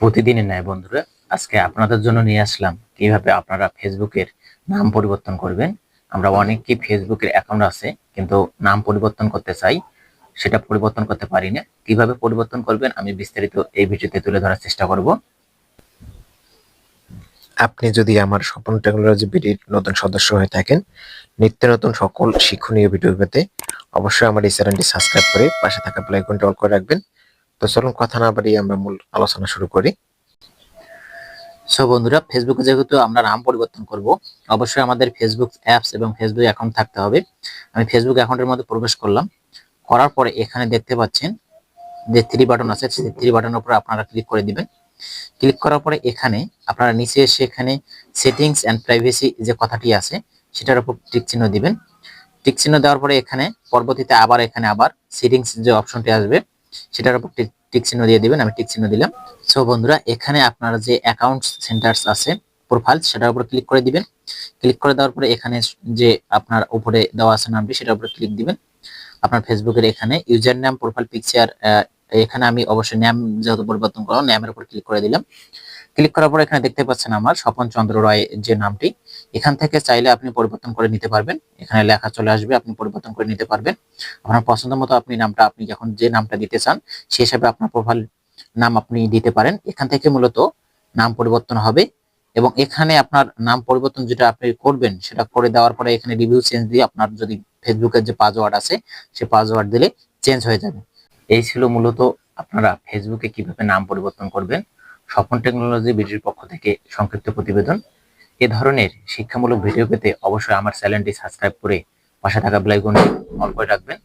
প্রতিদিনের ন্যায় বন্ধুরা, আজকে আপনাদের জন্য নিয়ে আসলাম কীভাবে আপনারা ফেসবুকের নাম পরিবর্তন করবেন। আমরা অনেকেই ফেসবুকের অ্যাকাউন্ট আছে, কিন্তু নাম পরিবর্তন করতে চাই, সেটা পরিবর্তন করতে পারি না। কীভাবে পরিবর্তন করবেন আমি বিস্তারিত এই ভিডিওতে তুলে ধরার চেষ্টা করব। আপনি যদি আমার স্বপন টেকনোলজি বিডির নতুন সদস্য হয়ে থাকেন, নিত্য নতুন সকল শিক্ষণীয় ভিডিও পেতে অবশ্যই আমার এই চ্যানেলটি সাবস্ক্রাইব করে পাশে থাকা বেল আইকনটি অল করে রাখবেন। তো চলুন কথা না বাড়িয়ে আমরা মূল আলোচনা শুরু করি। সো বন্ধুরা ফেসবুকে যেহেতু আমরা নাম পরিবর্তন করব, অবশ্যই আমাদের ফেসবুক অ্যাপস এবং ফেসবুক অ্যাকাউন্ট থাকতে হবে। আমি ফেসবুক অ্যাকাউন্টের মধ্যে প্রবেশ করলাম। করার পরে এখানে দেখতে পাচ্ছেন যে থ্রি বাটন আছে থ্রি বাটনের উপর আপনারা ক্লিক করে দিবেন। ক্লিক করার পরে এখানে আপনারা নিচে এসে এখানে সেটিংস অ্যান্ড প্রাইভেসি যে কথাটি আছে, সেটার উপর টিক চিহ্ন দিবেন। টিক চিহ্ন দেওয়ার পরে এখানে পরবর্তীতে আবার এখানে আবার সেটিংস যে অপশনটি আসবে সেটার উপর টিক- চিহ্ন দিয়ে দিবেন, আমি টিক চিহ্ন দিলাম। সো বন্ধুরা, এখানে আপনার যে অ্যাকাউন্ট সেন্টার্স আছে প্রোফাইল সেটার উপর ক্লিক করে দিবেন। ক্লিক করে দেওয়ার পরে এখানে যে আপনার উপরে দেওয়া আছে নামটি, সেটার উপরে ক্লিক দিবেন। আপনার ফেসবুকের এখানে ইউজার নাম প্রোফাইল পিকচার এখানে আমি অবশ্যই নাম যেহেতু পরিবর্তন করলাম নামের উপর ক্লিক করে দিলাম। ক্লিক করার পর এখানে দেখতে পাচ্ছেন আমার স্বপন চন্দ্র রায় যে নামটি। এখান থেকে চাইলে আপনি পরিবর্তন করে নিতে পারবেন। এখানে লেখা চলে আসবে, আপনি পরিবর্তন করে নিতে পারবেন। আপনার পছন্দ মতো আপনি নামটা, আপনি যখন যে নামটা দিতে চান, সে হিসাবে আপনার প্রোফাইল নাম আপনি দিতে পারেন। এখান থেকে মূলত নাম পরিবর্তন হবে এবং এখানে আপনার নাম পরিবর্তন যেটা আপনি করবেন, সেটা করে দেওয়ার পরে এখানে রিভিউ চেঞ্জ দিয়ে আপনার যদি ফেসবুকের যে পাসওয়ার্ড আছে, সে পাসওয়ার্ড দিলে চেঞ্জ হয়ে যাবে। এই ছিল মূলত আপনারা ফেসবুকে কীভাবে নাম পরিবর্তন করবেন। স্বপন টেকনোলজি বিডির পক্ষ থেকে সংক্ষিপ্ত প্রতিবেদন। এ ধরনের শিক্ষামূলক ভিডিও পেতে অবশ্যই আমার চ্যানেলটি সাবস্ক্রাইব করে পাশে থাকা বেল আইকনটি অল করে রাখবেন।